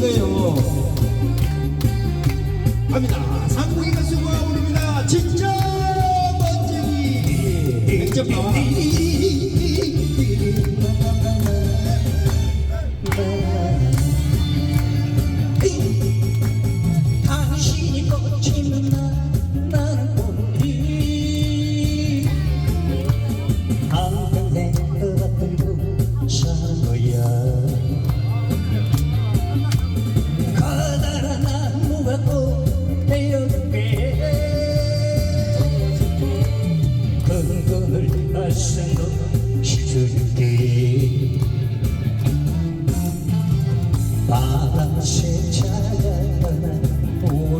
된 거예요. 갑니다. 상국이 가수가 오릅니다. 진짜 멋쟁이. 100점 나와. 당신이 꽂히면 나, 나는 꽃이 한평생 떠받들고 사는 거야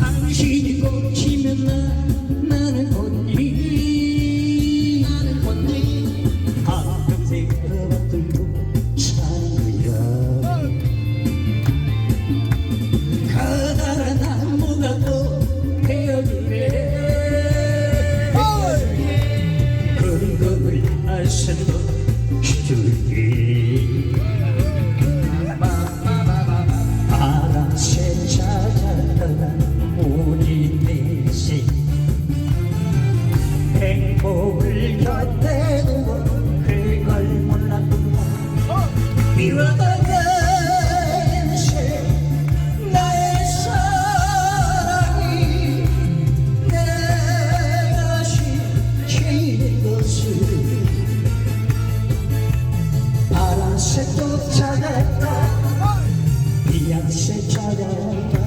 당신이 꽂히면 나 나는 바람새 쫓아갔다 비양새 찾아온다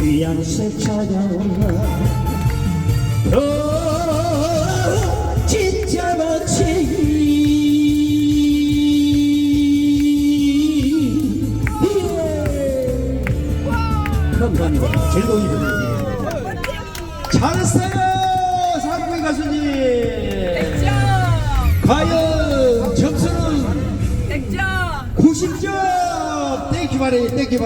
비양새 찾아온다 오, 진짜 멋지. 예. 감사합니다. 즐거운 분위기. 잘했어요, 상국이 가수님. 과연 점수는 100점! 90점. 땡큐 바리, 땡큐 바리.